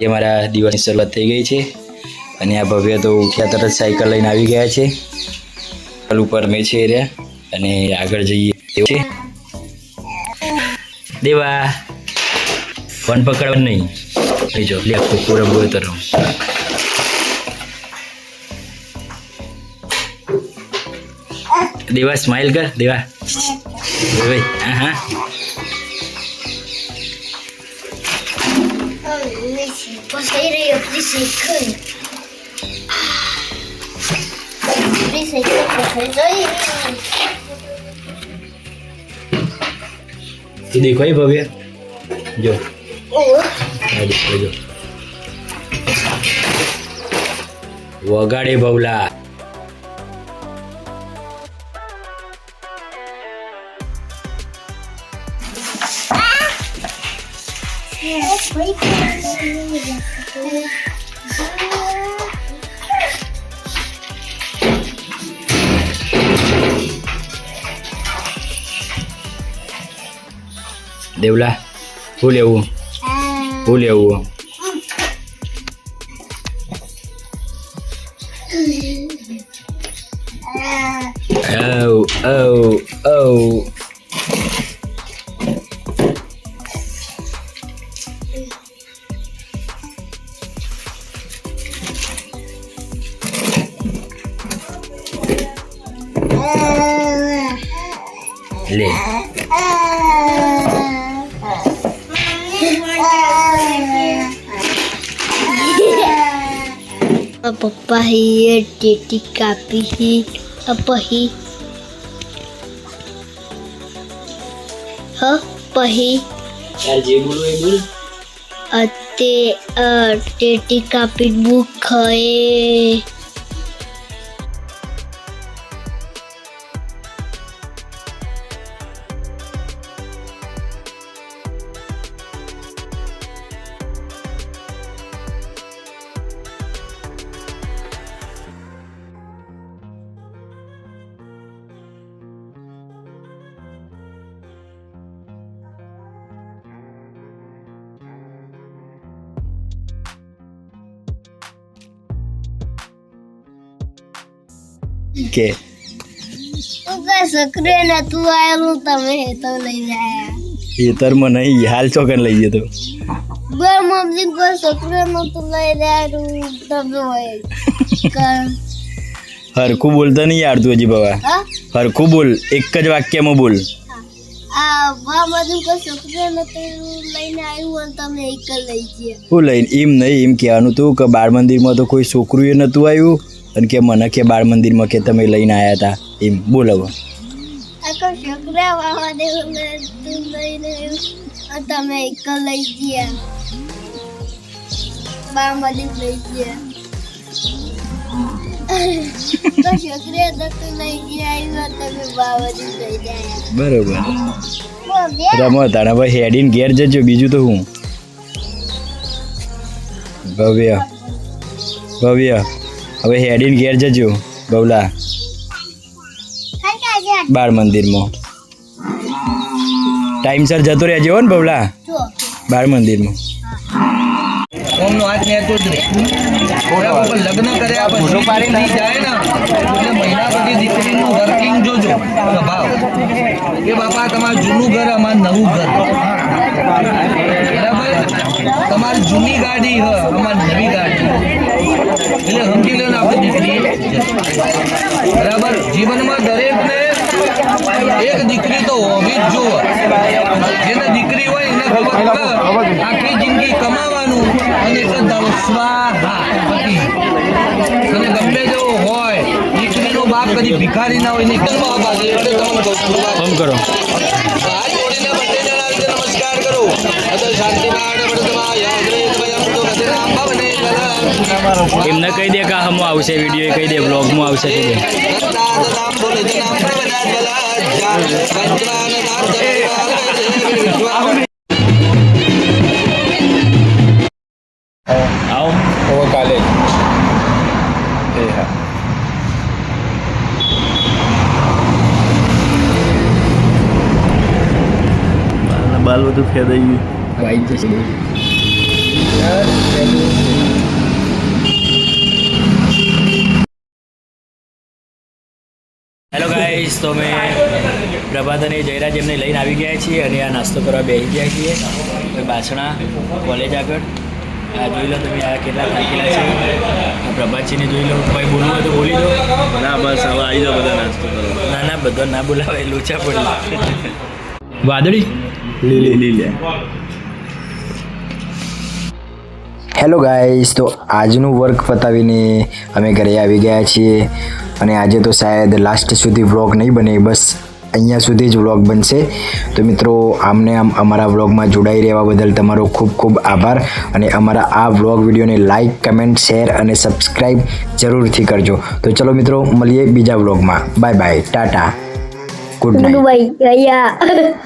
એ મારા દિવસની શરૂઆત થઈ ગઈ છે. અને આ ભવ્ય તો ઉઠ્યા તરત સાયકલ લઈને આવી ગયા છે. ઉપર મેં છે રહ્યા અને આગળ જઈએ. એવું છે. દેવા, ફોન પકડવા નહીં. જો લે કુકુર બોલ તો રહું દેવા સ્માઇલ કર. દેવા. હા હા. Triciclo. Triciclo, posso ir. એ દેખો એ ભવ્ય જો Oh, આ Evet. Burayı kullanmayacağız. Evet. Oh, oh, oh. લે. પપ્પા હી ટેટી કાપી હી અપહી હ પહી. તાર જે બોલવું એ બોલ. અતે ટેટી કાપી બુક ખએ કે? તું કે સકરે ને તું આયેલું તમે તો લઈ જાય. ખેતરમાં નહીં હાલ ચોકન લઈ જતો બે મમ્મી કો સકરે નો તો લઈ જાય તમે હોય. હરખું બોલતો નહીં યાર તું હજી બાબા હરખું બોલ એક જ વાક્યમાં બોલ. તું લઈને ગયા. એમ નહીં એમ કહેવાનું તું કે બાળ મંદિરમાં તો કોઈ છોકરું એ નહોતું આવ્યું. અને કે મને કે બાળ મંદિરમાં કે તમે લઈને આવ્યા હતા એમ બોલાવો. તમે એક લઈ ગયા. બા બધું લઈ ગયા. બરોબર. રમો તાણે હવે હેડીને ઘેર જજો બીજું તો હું? ભવ્ય. ભવ્ય. હવે હેડીન ઘેર જજો બહુલા બાળ મંદિરમાં. ટાઈમસર જતો રહેજો હો ને બવલા બાળ મંદિરમાં. ઓમનો હાથ નેતો જ રે લગ્ન કર્યા પછી દીકરી જાય ને એટલે મહિના પછી દીકરીનું વર્કિંગ જોજો. સ્વભાવ. કે બાપા તમારું જૂનું ઘર અમારું નવું ઘર. તમારી જૂની ગાડી હ અમારી નવી ગાડી. એટલે સમજી લો ને આપણે દીકરી બરાબર? જીવનમાં દરેકને એક દીકરી તો હોવી જ જોવે. જેને દીકરી હોય એને ખબર આખી જિંદગી કમાવાનું અને એક દાડો સ્વાહા પતિ. અને ગમે જેવો હોય દીકરીનો બાપ કદી ભિખારી ના હોય નીકળવા બાપ એટલે તમે. કરો. એમને કહી દે કે હમ આવશે વીડિયો કહી દે બ્લોગમાં આવશે કહી દે. આવો. કાલે એ હા. બાલ બધું ફેદાઈ ગયું. વાઈ જશે હેલો ગાઈસ તો મેં પ્રભાત અને જયરાજ એમને લઈને આવી ગયા છીએ અને આ નાસ્તો કરવા બેસી ગયા છીએ. બાસણા કોલેજ આગળ. આ જોઈ લો તમે આ કેટલા થાકેલા છે. આ પ્રભાતજીને જોઈ લો. ભાઈ બોલવું હોય તો બોલી દો. ના બસ હવે આવી જાઓ બધા નાસ્તો કરો ના ના બધા ના બોલાવે લોચા પડી. વાદળી? લીલી લીલી. હેલો ગાઈસ તો આજનું વર્ક પતાવીને અમે ઘરે આવી ગયા છીએ અને આજે તો શાયદ લાસ્ટ સુધી વ્લોગ નહીં બને, બસ અહીંયા સુધી જ વ્લોગ બનશે. તો મિત્રો, આમને આમ અમારા વ્લોગમાં જોડાઈ રહેવા બદલ તમારો ખૂબ ખૂબ આભાર અને અમારા આ વ્લોગ વિડીયોને લાઇક કમેન્ટ શેર અને સબસ્ક્રાઈબ જરૂરથી કરજો. તો ચલો મિત્રો, મળીએ બીજા વ્લોગમાં bye bye tata. Good night